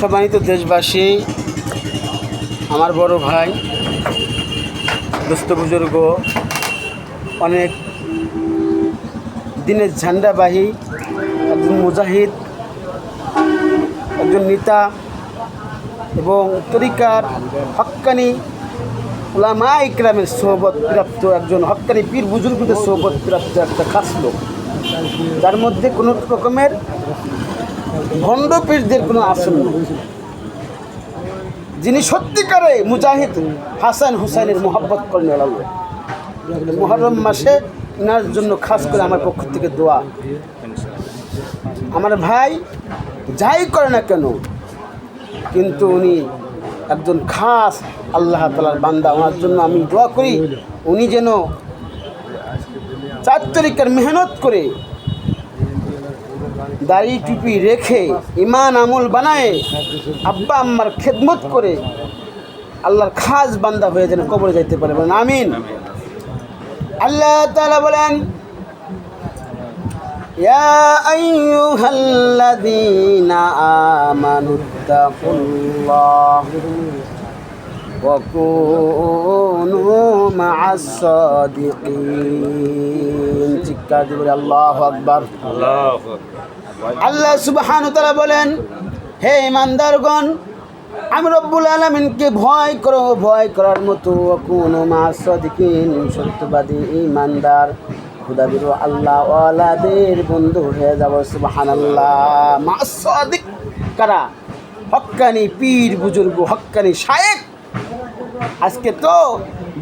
সম্মানিত দেশবাসী, আমার বড় ভাই দুস্থ বুজুর্গ অনেক দিনের ঝান্ডাবাহী, একজন মুজাহিদ, একজন নেতা এবং তরিকার হক্কানি ওলামা ইকরামের সোহবত প্রাপ্ত একজন হক্কানি পীর বুজুর্গদের সোহবত প্রাপ্ত একটা খাস লোক। যার মধ্যে কোনো রকমের ভণ্ড পীরদের কোনো আসন নেই যিনি সত্যিকারে মুজাহিদ, হাসান হুসাইনের মোহাব্বত করেন আল্লাহ। মহরম মাসে ওনার জন্য খাস করে আমার পক্ষ থেকে দোয়া। আমার ভাই যাই করে না কেন, কিন্তু উনি একজন খাস আল্লাহ তালার বান্দা। ওনার জন্য আমি দোয়া করি, উনি যেন চার তরিকার মেহনত করে দাড়ি টুপি রেখে ইমান আমল বানায় আব্বা আম্মার খেদমত করে আল্লাহর খাস বান্দা হয়ে যেন কবরে যাইতে পারে বলেন আমিন আল্লাহ তাআলা বলেন يا أيها الذين آمنوا اتقوا الله وكونوا مع الصادقين চিৎকার দিয়ে বলে আল্লাহু আকবার আল্লাহ সুবহান তারা বলেন, হে ইমানদারগণ আমি রব্বুল আলমিনকে ভয় করো, ভয় করার মতো কোনো মাসদিকিন সত্যবাদী ইমানদার খুদাবির আল্লাহ ওয়ালাদের বন্ধু হয়ে যাব সুবহান আল্লাহ মাসদিক কারা? হক্কানি পীর, বুজুর্গ হক্কানি শায়েক। আজকে তো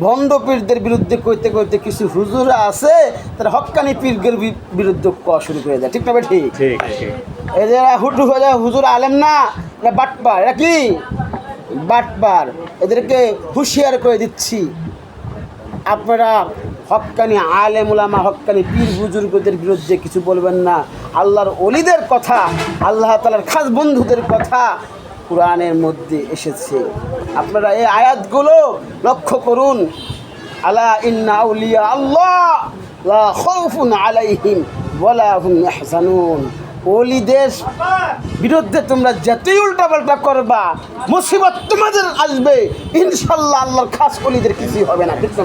ভণ্ড পীরদের বিরুদ্ধে কইতে কইতে কিছু হুজুর আছে তারা হক্কানি পীরদের বিরুদ্ধে কওয়া শুরু করে দেয়। ঠিক না ঠিক। এরা হুটু হয়ে যায় হুজুর আলেম না এরা বাটপার। এরা কি? বাটপার। এদেরকে হুঁশিয়ার করে দিচ্ছি। আপনারা হক্কানি আলেম উলামা হক্কানি পীর বুজুর্গদের বিরুদ্ধে কিছু বলবেন না। আল্লাহর অলিদের কথা আল্লাহ তালার খাস বন্ধুদের কথা কোরআনের মধ্যে এসেছে। আপনারা এই আয়াতগুলো লক্ষ্য করুন। আলা ইন্না আল্লাহ, লা খাউফুন আলাইহিম, ওয়ালা হুম ইয়াহজানুন। ওলিদের বিরুদ্ধে তোমরা যতই উল্টাপাল্টা করবা। মুসিবত তোমাদের আসবে। ইনশাল্লাহ আল্লাহর খাস অলিদের কিছুই হবে না ঠিক না।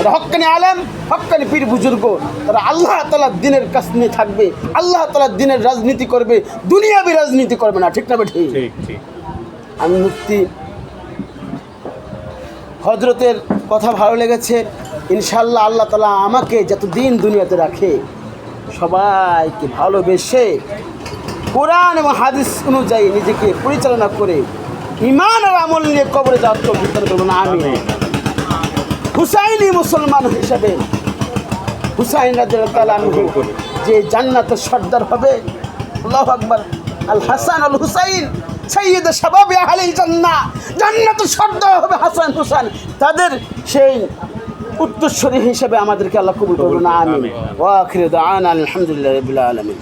এরা হক্কানি আলেম হক্কানি পীর বুজুর্গ। তারা আল্লাহ তালার দিনের কাছ নিয়ে থাকবে আল্লাহ তালার দিনের রাজনীতি করবে দুনিয়াবি রাজনীতি করবে না ঠিক না ঠিক আমি মুক্তি হজরতের কথা ভালো লেগেছে। ইনশাল্লাহ আল্লাহ তালা আমাকে যতদিন দুনিয়াতে রাখে সবাইকে ভালোবেসে কোরআন এবং হাদিস অনুযায়ী নিজেকে পরিচালনা করে ইমান আর আমল নিয়ে কবরে যাওয়ার বিস্তার করব না আমি হুসাইনি মুসলমান হিসাবে হুসাইন রাজু যে জান্নাতের সর্দার হবে আল্লাহ আকবর আল হাসান আল হুসাইন সৈয়দ জান্নাতের সর্দার হবে হাসান হুসাইন। তাদের সেই উত্তরস্বরী হিসেবে আমাদেরকে আল্লাহ কবুল করুন আমিন। ওয়াখির দাওয়ানা আলহামদুলিল্লাহি রাব্বিল আলামিন।